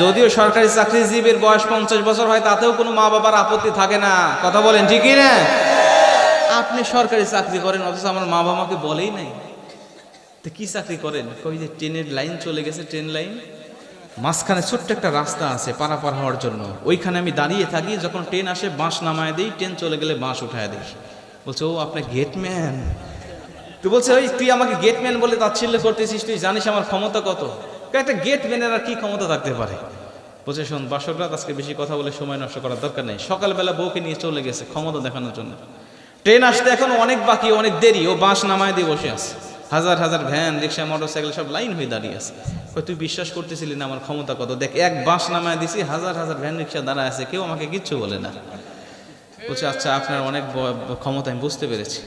যদিও সরকারি চাকরিজীবীর বয়স পঞ্চাশ বছর হয়, তাতেও কোনো মা বাবার আপত্তি থাকে না। কথা বলেন ঠিকই না আপনি সরকারি চাকরি করেন, অথচ আমার মা বাবাকে বলেই নাই। তো কি চাকরি করেন? কই যে ট্রেনের লাইন চলে গেছে, ট্রেন লাইন? মাঝখানে ছোট্ট একটা রাস্তা আছে পারাপার হওয়ার জন্য। ওইখানে আমি দাঁড়িয়ে থাকি, যখন ট্রেন আসে, বাঁশ নামায় দিই, ট্রেন চলে গেলে বাঁশ উঠায় দিই। বলছে, ও আপনার গেটম্যান তুই বলছে, ওই, তুই আমাকে গেটম্যান বলে তাচ্ছিল্য করতেছিস, তুই জানিস আমার ক্ষমতা কত? কই, গেট গেটম্যানের আর কি ক্ষমতা থাকতে পারে? বলছে শোন বাসকরাত আজকে বেশি কথা বলে সময় নষ্ট করার দরকার নেই। সকালবেলা বউকে নিয়ে চলে গেছে ক্ষমতা দেখানোর জন্য। ট্রেন আসতে এখন অনেক বাকি অনেক দেরি। ও বাঁশ নামায় দিয়ে বসে আছে। হাজার হাজার ভ্যান রিক্সা মোটরসাইকেল সব লাইন হয়ে দাঁড়িয়ে আছে। তুই বিশ্বাস করতেছিলি না আমার ক্ষমতা কত? দেখ এক বাঁশ নামায় দিছি হাজার হাজার ভ্যান রিক্সা দাঁড়ায় আছে কেউ আমাকে কিচ্ছু বলে না। বলছে আচ্ছা আপনার অনেক ক্ষমতা আমি বুঝতে পেরেছি।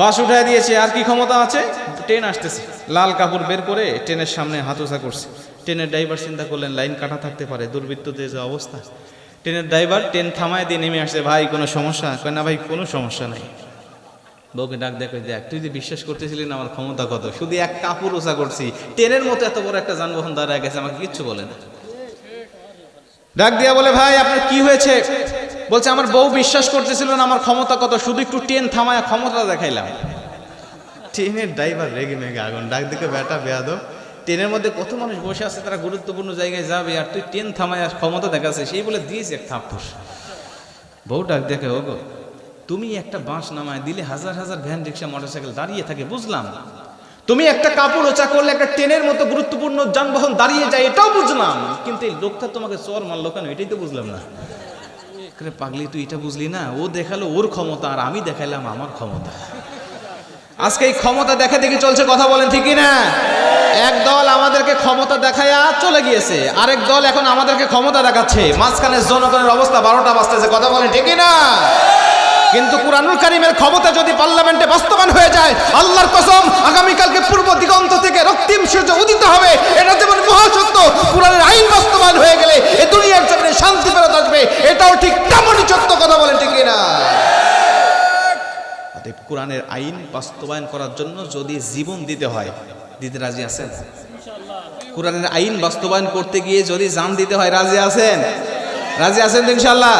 বাস উঠায় দিয়েছে আর কি ক্ষমতা আছে? ট্রেন আসতেছে। লাল কাপড় বের করে ট্রেনের সামনে হাতুসা করছে। ট্রেনের ড্রাইভার চিন্তা করলেন লাইন কাটা থাকতে পারে দুর্বৃত্তদের যে অবস্থা। ট্রেনের ড্রাইভার ট্রেন থামায় দিয়ে নেমে আসছে ভাই কোনো সমস্যা? কয় না ভাই কোনো সমস্যা নাই। বউকে ডাক দেখে দেখ তুই যে বিশ্বাস করতেছিলি না আমার ক্ষমতা কত? শুধু এক কাপড় ওষা করছি। ট্রেনের মতো এত বড় একটা যানবাহন দাঁড়ায় গেছে আমাকে কিচ্ছু বলে না। ডাক দিয়া বলে ভাই আপনার কি হয়েছে? বলছে, আমার বউ বিশ্বাস করতেছিল না, আমার ক্ষমতা কত, শুধু একটু ট্রেন থামায় ক্ষমতা দেখাইলাম। ট্রেনের ড্রাইভার রেগে মেগে আগুন, ডাক দিকে, বেটা বেয়াদ ট্রেনের মধ্যে কত মানুষ বসে আছে, তারা গুরুত্বপূর্ণ জায়গায় যাবে, আর তুই ট্রেন থামায় ক্ষমতা দেখাচ্ছে। সেই বলে দিয়েছে এক থাপ্পড় বউ ডাক দেখে, ওগো, তুমি একটা বাঁশ নামায় দিলে হাজার হাজার ভ্যান রিক্সা, মোটরসাইকেল দাঁড়িয়ে থাকে, বুঝলাম? তুমি একটা কাপড় ওচা করলে একটা ট্রেনের মতো গুরুত্বপূর্ণ যানবাহন দাঁড়িয়ে যায়, এটাও বুঝলাম। কিন্তু এই লোকটা তোমাকে চর মারলো কেন, এটাই তো বুঝলাম না। পাগলি, তুই এটা বুঝলি না? ও দেখাল ওর ক্ষমতা আর আমি দেখাইলাম আমার ক্ষমতা। আজকে এই ক্ষমতা দেখা দেখি চলছে কথা বলেন ঠিকই না এক দল আমাদেরকে ক্ষমতা দেখায়া চলে গিয়েছে, আরেক দল এখন আমাদেরকে ক্ষমতা দেখাচ্ছে। মাঝখানে জনগণের অবস্থা বারোটা বাজতেছে, কথা বলেন ঠিকই না কিন্তু কুরআনুল কারিমের ক্ষমতা যদি পার্লামেন্টে বাস্তবায়ন হয়ে যায়, আল্লাহর কসম, আগামীকালকে পূর্ব দিগন্ত থেকে রক্তিম সূর্য উদিত হবে। এটা যেমন মহাসত্য, কুরআনের আইন বাস্তবায়ন হয়ে গেলে এ দুনিয়ার আসবে এটাও ঠিক তেমনই সত্য কথা বলেন ঠিক না অতএব কোরআনের আইন বাস্তবায়ন করার জন্য যদি জীবন দিতে হয় দিতে রাজি আছেন? কোরআনের আইন বাস্তবায়ন করতে গিয়ে যদি জান দিতে হয় রাজি আছেন? রাজি আছেন ইনশাল্লাহ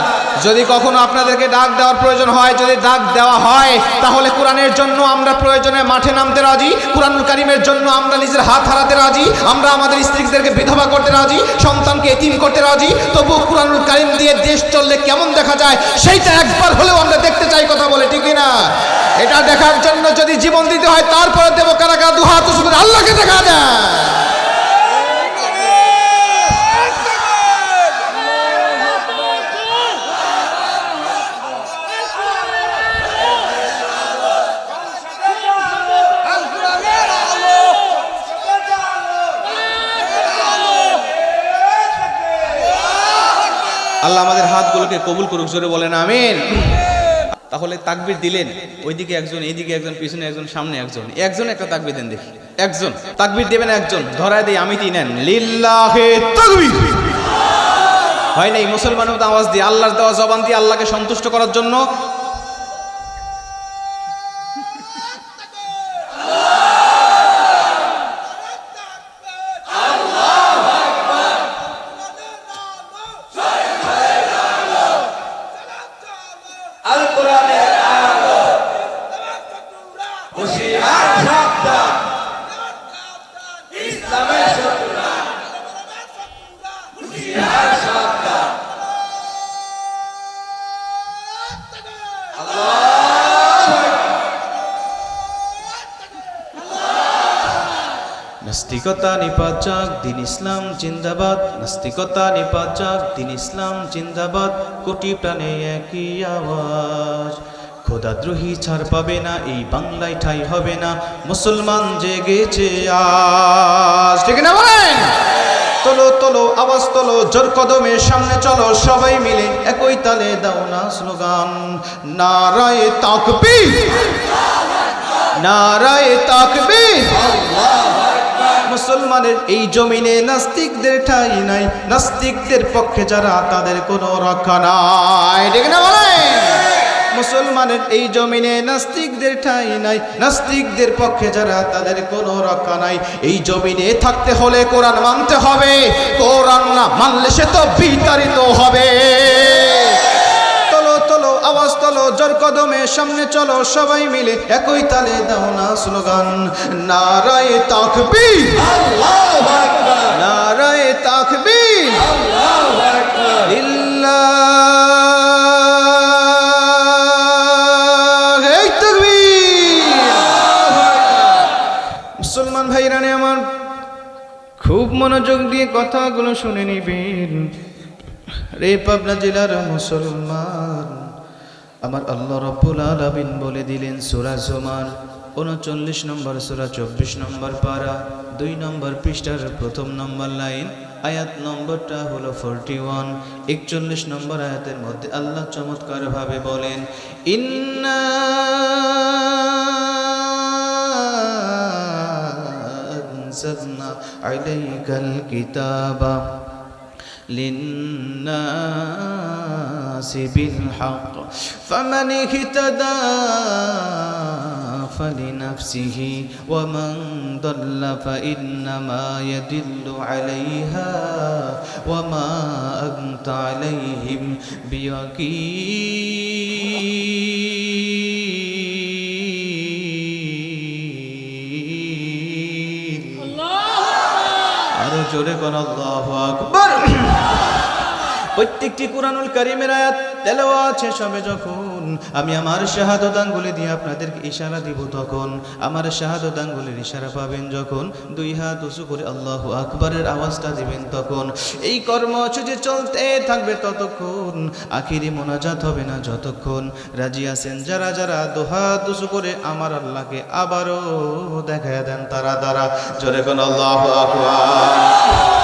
যদি কখনো আপনাদেরকে ডাক দেওয়ার প্রয়োজন হয়, যদি ডাক দেওয়া হয়, তাহলে কোরআনের জন্য আমরা প্রয়োজনে মাঠে নামতে রাজি, কোরআনুল কারিমের জন্য আমরা নিজের হাত হারাতে রাজি, আমরা আমাদের স্ত্রীদেরকে বিধবা করতে রাজি, সন্তানকে এতিম করতে রাজি তবু কোরআনুল কারিম দিয়ে দেশ চললে কেমন দেখা যায়, সেইটা একবার হলেও আমরা দেখতে চাই কথা বলে ঠিকই না এটা দেখার জন্য যদি জীবন দিতে হয়, তারপরে দেবো কারা কারা দুহাত আল্লাহকে দেখা যায়। আল্লাহ আমাদের হাতগুলোকে কবুল করুক, জোরে বলেন, আমিন। তাহলে তাকবির দিলেন, ওইদিকে একজন, এইদিকে একজন, পিছনে একজন, সামনে একজন। একজন একটা তাকবির দেন দেখি। একজন। তাকবির দেবেন একজন, ধরায় দিয়ে আমি নেন। লিল্লাহে তাকবির। হয় নাই? মুসলমানের আওয়াজ দিয়ে, আল্লাহর দেওয়া জবান দিয়ে আল্লাহকে সন্তুষ্ট করার জন্য নাস্তিকতা নিপাত যাক দিন ইসলাম, জিন্দাবাদ। নাস্তিকতা নিপাত যাক দিন ইসলাম, জিন্দাবাদ। কোটি প্রাণে একই আওয়াজ। খোদাদ্রোহী ছাড় পাবে না, এই বাংলায় ঠাই হবে না। মুসলমান জেগেছে আজ। ঠিক না বলেন? তোলো তোলো, আওয়াজ তোলো, জোর কদমে সামনে চলো, সবাই মিলে একই তালে দাও না স্লোগান। নারায় তাকবীর। নারায় তাকবীর। মুসলমানের এই জমিনে নাস্তিকদের ঠাই নাই। নাস্তিকদের পক্ষে যারা, তাদের কোনো রক্ষা নাই। না মুসলমানের এই জমিনে নাস্তিকদের ঠাই নাই। নাস্তিকদের পক্ষে যারা, তাদের কোনো রক্ষা নাই। এই জমিনে থাকতে হলে কোরআন মানতে হবে। কোরআন না মানলে সে তো বিতাড়িত হবে। কদমে সামনে চলো সবাই মিলে, একই তালে দাও না স্লোগান। নারায় আকবার নারায় তাকবীর। মুসলমান ভাইরানে আমার, খুব মনোযোগ দিয়ে কথাগুলো শুনে নিবেন। রে পাবনা জেলার মুসলমান। আমার আল্লাহ রব্বুল আলামিন বলে দিলেন সূরা জুমার উনচল্লিশ নম্বর সূরা চব্বিশ নম্বর পারা দুই নম্বর পৃষ্ঠার প্রথম নম্বর লাইন আয়াত নম্বরটা হলো ফোরটি ওয়ান একচল্লিশ নম্বর আয়াতের মধ্যে আল্লাহ চমৎকার ভাবে বলেন ইন্না أنزلنا عليك الكتاب للناس بالحق. فمن اهتدى فلنفسه ومن ضل فإنما يدل عليها وما أنت عليهم بوكيل. জোরে কোন আল্লাহ আকবার। প্রত্যেকটি কোরআনুল কারিমের আয়াত, তেলাওয়াত শেষ হবে যখন আমি আমার শাহাদত আঙ্গুলি দিয়ে আপনাদেরকে ইশারা দিব তখন। আমার শাহাদত আঙ্গুলির ইশারা পাবেন যখন দুই হাত উঁচু করে আল্লাহ আকবরের আওয়াজটা দিবেন তখন। এই কর্ম কর্মসূচি চলতে থাকবে ততক্ষণ, আখিরি মোনাজাত হবে না যতক্ষণ। রাজি আছেন যারা যারা দুহাত উঁচু করে আমার আল্লাহকে আবারও দেখা দেন তারা দ্বারা জোরে কোন আল্লাহ আকবার।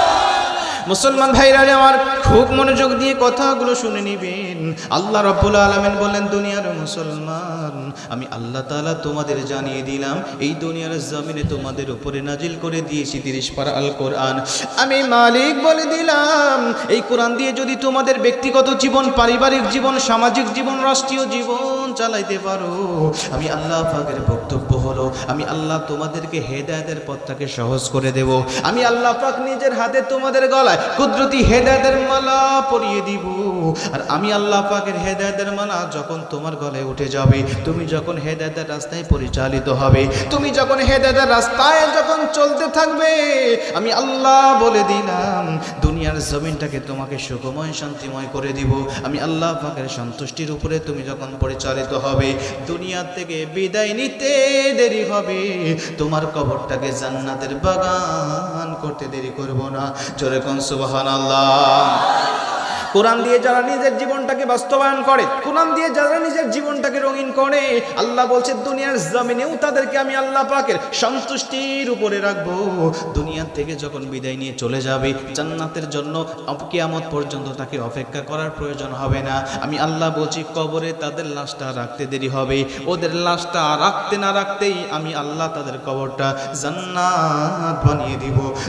মুসলমান ভাইরা আমার, খুব মনোযোগ দিয়ে কথাগুলো শুনে নিবেন। আল্লাহ রব্বুল আলমেন বললেন, দুনিয়ার মুসলমান, আমি আল্লাহ তাআলা তোমাদের জানিয়ে দিলাম, এই দুনিয়ার জমিনে তোমাদের উপরে নাজিল করে দিয়েছি তিরিশ পারা আল কোরআন আমি মালিক বলে দিলাম, এই কোরআন দিয়ে যদি তোমাদের ব্যক্তিগত জীবন, পারিবারিক জীবন, সামাজিক জীবন, রাষ্ট্রীয় জীবন চালাইতে পারো। আমি আল্লাহ পাকের বক্তব্য হলো, আমি আল্লাহ তোমাদেরকে হেদায়তের পথটাকে সহজ করে দেব। আমি আল্লাহ পাক নিজের হাতে তোমাদের গলায় কুদরতি হেদায়তের মালা পরিয়ে দিব। আর আমি আল্লাহ পাকের হেদায়তের মালা যখন তোমার গলায় উঠে যাবে, তুমি যখন হেদায়তের রাস্তায় পরিচালিত হবে, তুমি যখন হেদায়তের রাস্তায় যখন চলতে থাকবে, আমি আল্লাহ বলে দিলাম, দুনিয়ার জমিনটাকে তোমাকে সুখময় শান্তিময় করে দিব। আমি আল্লাহ পাকের সন্তুষ্টির উপরে তুমি যখন পরিচালিত হবে। দুনিয়া থেকে বিদায় নিতে দেরি হবে। তোমার কবরটাকে জান্নাতের বাগান করতে দেরি করব না। জোরে কোন সুবহান কোরআন দিয়ে যারা নিজের জীবনটাকে বাস্তবায়ন করে, কোরআন দিয়ে যারা নিজের জীবনটাকে রঙিন করে, আল্লাহ বলছে, দুনিয়ার জমিনেও তাদেরকে আমি আল্লাহ পাকের সন্তুষ্টির উপরে রাখব। দুনিয়ার থেকে যখন বিদায় নিয়ে চলে যাবে, জান্নাতের জন্য কিয়ামত পর্যন্ত তাকে অপেক্ষা করার প্রয়োজন হবে না। আমি আল্লাহ বলছি, কবরে তাদের লাশটা রাখতে দেরি হবে। ওদের লাশটা রাখতে না রাখতেই আমি আল্লাহ তাদের কবরটা জান্নাত বানিয়ে দিব।